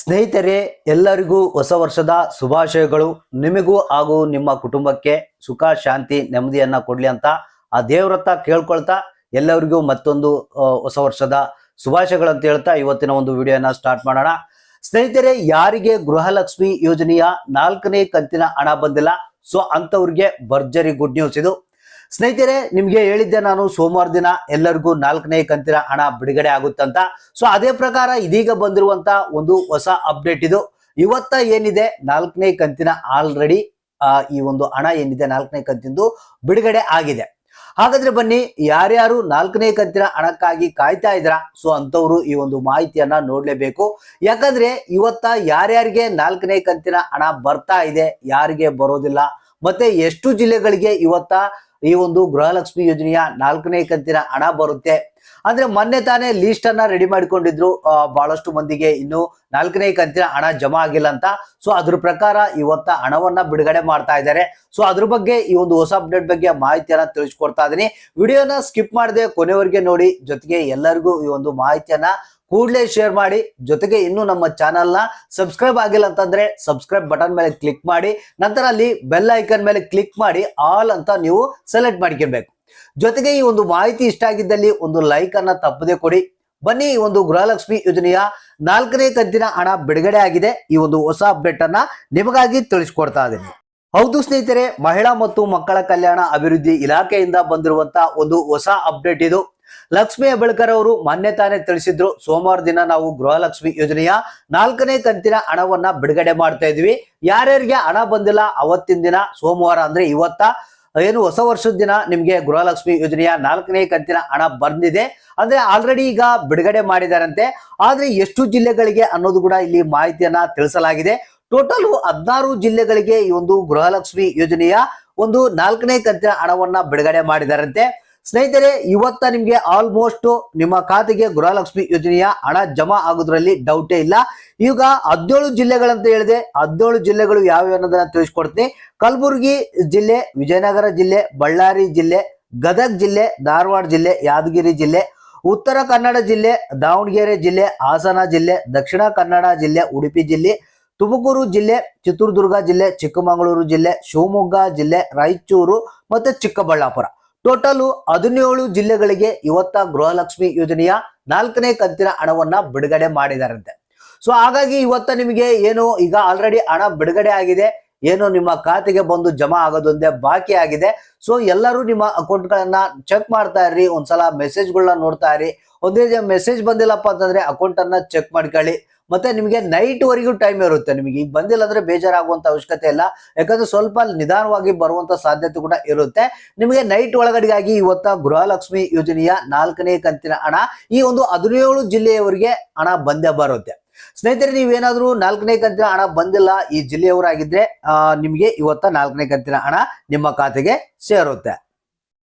ಸ್ನೇಹಿತರೆ, ಎಲ್ಲರಿಗೂ ಹೊಸ ವರ್ಷದ ಶುಭಾಶಯಗಳು. ನಿಮಗೂ ಹಾಗೂ ನಿಮ್ಮ ಕುಟುಂಬಕ್ಕೆ ಸುಖ, ಶಾಂತಿ, ನೆಮ್ಮದಿಯನ್ನ ಕೊಡ್ಲಿ ಅಂತ ಆ ದೇವ್ರತ್ತ ಕೇಳ್ಕೊಳ್ತಾ ಎಲ್ಲರಿಗೂ ಮತ್ತೊಂದು ಹೊಸ ವರ್ಷದ ಶುಭಾಶಯಗಳು ಅಂತ ಹೇಳ್ತಾ ಇವತ್ತಿನ ಒಂದು ವಿಡಿಯೋನ ಸ್ಟಾರ್ಟ್ ಮಾಡೋಣ. ಸ್ನೇಹಿತರೆ, ಯಾರಿಗೆ ಗೃಹಲಕ್ಷ್ಮಿ ಯೋಜನೆಯ ನಾಲ್ಕನೇ ಕಂತಿನ ಹಣ ಬಂದಿಲ್ಲ, ಸೊ ಅಂತವ್ರಿಗೆ ಭರ್ಜರಿ ಗುಡ್ ನ್ಯೂಸ್ ಇದು. ಸ್ನೇಹಿತರೆ, ನಿಮ್ಗೆ ಹೇಳಿದ್ದೆ ನಾನು ಸೋಮವಾರ ದಿನ ಎಲ್ಲರಿಗೂ ನಾಲ್ಕನೇ ಕಂತಿನ ಹಣ ಬಿಡುಗಡೆ ಆಗುತ್ತಂತ. ಸೊ ಅದೇ ಪ್ರಕಾರ ಇದೀಗ ಬಂದಿರುವಂತ ಒಂದು ಹೊಸ ಅಪ್ಡೇಟ್ ಇದು. ಇವತ್ತ ಏನಿದೆ? ನಾಲ್ಕನೇ ಕಂತಿನ ಆಲ್ರೆಡಿ ಈ ಒಂದು ಹಣ ಏನಿದೆ? ನಾಲ್ಕನೇ ಕಂತಿಂದು ಬಿಡುಗಡೆ ಆಗಿದೆ. ಹಾಗಾದ್ರೆ ಬನ್ನಿ, ಯಾರ್ಯಾರು ನಾಲ್ಕನೇ ಕಂತಿನ ಹಣಕ್ಕಾಗಿ ಕಾಯ್ತಾ ಇದ್ರ ಸೊ ಅಂತವ್ರು ಈ ಒಂದು ಮಾಹಿತಿಯನ್ನ ನೋಡ್ಲೇಬೇಕು. ಯಾಕಂದ್ರೆ ಇವತ್ತ ಯಾರ್ಯಾರಿಗೆ ನಾಲ್ಕನೇ ಕಂತಿನ ಹಣ ಬರ್ತಾ ಇದೆ, ಯಾರಿಗೆ ಬರೋದಿಲ್ಲ, ಮತ್ತೆ ಎಷ್ಟು ಜಿಲ್ಲೆಗಳಿಗೆ ಇವತ್ತ ಈ ಒಂದು ಗೃಹಲಕ್ಷ್ಮಿ ಯೋಜನೆಯ ನಾಲ್ಕನೇ ಕಂತಿನ ಹಣ ಬರುತ್ತೆ. ಅಂದ್ರೆ ಮೊನ್ನೆ ತಾನೇ ಲೀಸ್ಟ್ ಅನ್ನ ರೆಡಿ ಮಾಡಿಕೊಂಡಿದ್ರು. ಬಹಳಷ್ಟು ಮಂದಿಗೆ ಇನ್ನು ನಾಲ್ಕನೇ ಕಂತಿನ ಹಣ ಜಮಾ ಆಗಿಲ್ಲ ಅಂತ. ಸೊ ಅದ್ರ ಪ್ರಕಾರ ಇವತ್ತ ಹಣವನ್ನ ಬಿಡುಗಡೆ ಮಾಡ್ತಾ ಇದ್ದಾರೆ. ಸೊ ಅದ್ರ ಬಗ್ಗೆ ಈ ಒಂದು ಹೊಸ ಅಪ್ಡೇಟ್ ಬಗ್ಗೆ ಮಾಹಿತಿಯನ್ನ ತಿಳಿಸ್ಕೊಡ್ತಾ ಇದೀನಿ. ವಿಡಿಯೋನ ಸ್ಕಿಪ್ ಮಾಡದೆ ಕೊನೆವರೆಗೆ ನೋಡಿ. ಜೊತೆಗೆ ಎಲ್ಲರಿಗೂ ಈ ಒಂದು ಮಾಹಿತಿಯನ್ನ ಕೂಡಲೇ ಶೇರ್ ಮಾಡಿ. ಜೊತೆಗೆ ಇನ್ನು ನಮ್ಮ ಚಾನೆಲ್ನ ಸಬ್ಸ್ಕ್ರೈಬ್ ಆಗಿಲ್ಲ ಅಂತಂದ್ರೆ ಸಬ್ಸ್ಕ್ರೈಬ್ ಬಟನ್ ಮೇಲೆ ಕ್ಲಿಕ್ ಮಾಡಿ. ನಂತರ ಅಲ್ಲಿ ಬೆಲ್ ಐಕನ್ ಮೇಲೆ ಕ್ಲಿಕ್ ಮಾಡಿ. ಆಲ್ ಅಂತ ನೀವು ಸೆಲೆಕ್ಟ್ ಮಾಡ್ಕೊಬೇಕು ಜೊತೆಗೆ ಈ ಒಂದು ಮಾಹಿತಿ ಇಷ್ಟ ಆಗಿದ್ದಲ್ಲಿ ಒಂದು ಲೈಕ್ ಅನ್ನ ತಪ್ಪದೆ ಕೊಡಿ. ಬನ್ನಿ ಈ ಒಂದು ಗೃಹಲಕ್ಷ್ಮಿ ಯೋಜನೆಯ ನಾಲ್ಕನೇ ಕಂತಿನ ಹಣ ಬಿಡುಗಡೆ ಆಗಿದೆ. ಈ ಒಂದು ಹೊಸ ಅಪ್ಡೇಟ್ ಅನ್ನ ನಿಮಗಾಗಿ ತಿಳಿಸ್ಕೊಡ್ತಾ ಇದ್ದೀನಿ. ಹೌದು ಸ್ನೇಹಿತರೆ, ಮಹಿಳಾ ಮತ್ತು ಮಕ್ಕಳ ಕಲ್ಯಾಣ ಅಭಿವೃದ್ಧಿ ಇಲಾಖೆಯಿಂದ ಬಂದಿರುವಂತಹ ಒಂದು ಹೊಸ ಅಪ್ಡೇಟ್ ಇದು. ಲಕ್ಷ್ಮಿ ಹೆಬ್ಬಳ್ಕರ್ ಅವರು ಮೊನ್ನೆ ತಾನೇ ತಿಳಿಸಿದ್ರು, ಸೋಮವಾರ ದಿನ ನಾವು ಗೃಹಲಕ್ಷ್ಮಿ ಯೋಜನೆಯ ನಾಲ್ಕನೇ ಕಂತಿನ ಹಣವನ್ನ ಬಿಡುಗಡೆ ಮಾಡ್ತಾ ಇದ್ವಿ ಯಾರ್ಯಾರಿಗೆ ಹಣ ಬಂದಿಲ್ಲ, ಅವತ್ತಿನ ದಿನ ಸೋಮವಾರ ಅಂದ್ರೆ ಇವತ್ತ ಏನು ಹೊಸ ವರ್ಷದ ದಿನ ನಿಮಗೆ ಗೃಹಲಕ್ಷ್ಮಿ ಯೋಜನೆಯ ನಾಲ್ಕನೇ ಕಂತಿನ ಹಣ ಬಂದಿದೆ. ಅಂದ್ರೆ ಆಲ್ರೆಡಿ ಈಗ ಬಿಡುಗಡೆ ಮಾಡಿದಾರಂತೆ. ಆದ್ರೆ ಎಷ್ಟು ಜಿಲ್ಲೆಗಳಿಗೆ ಅನ್ನೋದು ಕೂಡ ಇಲ್ಲಿ ಮಾಹಿತಿಯನ್ನ ತಿಳಿಸಲಾಗಿದೆ. ಟೋಟಲ್ ಹದಿನಾರು ಜಿಲ್ಲೆಗಳಿಗೆ ಈ ಒಂದು ಗೃಹಲಕ್ಷ್ಮಿ ಯೋಜನೆಯ ಒಂದು ನಾಲ್ಕನೇ ಕಂತಿನ ಹಣವನ್ನ ಬಿಡುಗಡೆ ಮಾಡಿದಾರಂತೆ. ಸ್ನೇಹಿತರೆ, ಇವತ್ತ ನಿಮ್ಗೆ ಆಲ್ಮೋಸ್ಟ್ ನಿಮ್ಮ ಖಾತೆಗೆ ಗೃಹಲಕ್ಷ್ಮಿ ಯೋಜನೆಯ ಹಣ ಜಮಾ ಆಗೋದ್ರಲ್ಲಿ ಡೌಟೇ ಇಲ್ಲ. ಈಗ ಹದಿನೇಳು ಜಿಲ್ಲೆಗಳಂತ ಹೇಳಿದೆ, ಹದಿನೇಳು ಜಿಲ್ಲೆಗಳು ಯಾವ್ಯಾವ ಅನ್ನೋದನ್ನ ತಿಳಿಸ್ಕೊಡ್ತೀನಿ. ಕಲಬುರಗಿ ಜಿಲ್ಲೆ, ವಿಜಯನಗರ ಜಿಲ್ಲೆ, ಬಳ್ಳಾರಿ ಜಿಲ್ಲೆ, ಗದಗ್ ಜಿಲ್ಲೆ, ಧಾರವಾಡ ಜಿಲ್ಲೆ, ಯಾದಗಿರಿ ಜಿಲ್ಲೆ, ಉತ್ತರ ಕನ್ನಡ ಜಿಲ್ಲೆ, ದಾವಣಗೆರೆ ಜಿಲ್ಲೆ, ಹಾಸನ ಜಿಲ್ಲೆ, ದಕ್ಷಿಣ ಕನ್ನಡ ಜಿಲ್ಲೆ, ಉಡುಪಿ ಜಿಲ್ಲೆ, ತುಮಕೂರು ಜಿಲ್ಲೆ, ಚಿತ್ರದುರ್ಗ ಜಿಲ್ಲೆ, ಚಿಕ್ಕಮಗಳೂರು ಜಿಲ್ಲೆ, ಶಿವಮೊಗ್ಗ ಜಿಲ್ಲೆ, ರಾಯಚೂರು ಮತ್ತೆ ಚಿಕ್ಕಬಳ್ಳಾಪುರ. ಟೋಟಲ್ ಹದಿನೇಳು ಜಿಲ್ಲೆಗಳಿಗೆ ಇವತ್ತ ಗೃಹಲಕ್ಷ್ಮಿ ಯೋಜನೆಯ ನಾಲ್ಕನೇ ಕಂತಿನ ಹಣವನ್ನ ಬಿಡುಗಡೆ ಮಾಡಿದಾರಂತೆ. ಸೊ ಹಾಗಾಗಿ ಇವತ್ತ ನಿಮಗೆ ಏನು ಈಗ ಆಲ್ರೆಡಿ ಹಣ ಬಿಡುಗಡೆ ಆಗಿದೆ, ಏನು ನಿಮ್ಮ ಖಾತೆಗೆ ಬಂದು ಜಮಾ ಆಗೋದೊಂದೇ ಬಾಕಿ ಆಗಿದೆ. ಸೊ ಎಲ್ಲರೂ ನಿಮ್ಮ ಅಕೌಂಟ್ಗಳನ್ನ ಚೆಕ್ ಮಾಡ್ತಾ ಇರ್ರಿ, ಒಂದ್ಸಲ ಮೆಸೇಜ್ಗಳನ್ನ ನೋಡ್ತಾ ಇರಿ ಒಂದೇ ಮೆಸೇಜ್ ಬಂದಿಲ್ಲಪ್ಪ ಅಂತಂದ್ರೆ ಅಕೌಂಟ್ ಅನ್ನ ಚೆಕ್ ಮಾಡ್ಕೊಳ್ಳಿ. ಮತ್ತೆ ನಿಮಗೆ ನೈಟ್ ವರೆಗೂ ಟೈಮ್ ಇರುತ್ತೆ. ನಿಮಗೆ ಈಗ ಬಂದಿಲ್ಲ ಅಂದ್ರೆ ಬೇಜಾರಾಗುವಂತ ಅವಶ್ಯಕತೆ ಇಲ್ಲ. ಯಾಕಂದ್ರೆ ಸ್ವಲ್ಪ ನಿಧಾನವಾಗಿ ಬರುವಂತ ಸಾಧ್ಯತೆ ಕೂಡ ಇರುತ್ತೆ. ನಿಮಗೆ ನೈಟ್ ಒಳಗಡೆಗಾಗಿ ಇವತ್ತ ಗೃಹಲಕ್ಷ್ಮಿ ಯೋಜನೆಯ ನಾಲ್ಕನೇ ಕಂತಿನ ಹಣ ಈ ಒಂದು ಹದಿನೇಳು ಜಿಲ್ಲೆಯವರಿಗೆ ಹಣ ಬಂದೇ ಬರುತ್ತೆ. ಸ್ನೇಹಿತರೆ, ನೀವೇನಾದ್ರೂ ನಾಲ್ಕನೇ ಕಂತಿನ ಹಣ ಬಂದಿಲ್ಲ ಈ ಜಿಲ್ಲೆಯವರಾಗಿದ್ರೆ ನಿಮ್ಗೆ ಇವತ್ತ ನಾಲ್ಕನೇ ಕಂತಿನ ಹಣ ನಿಮ್ಮ ಖಾತೆಗೆ ಸೇರುತ್ತೆ.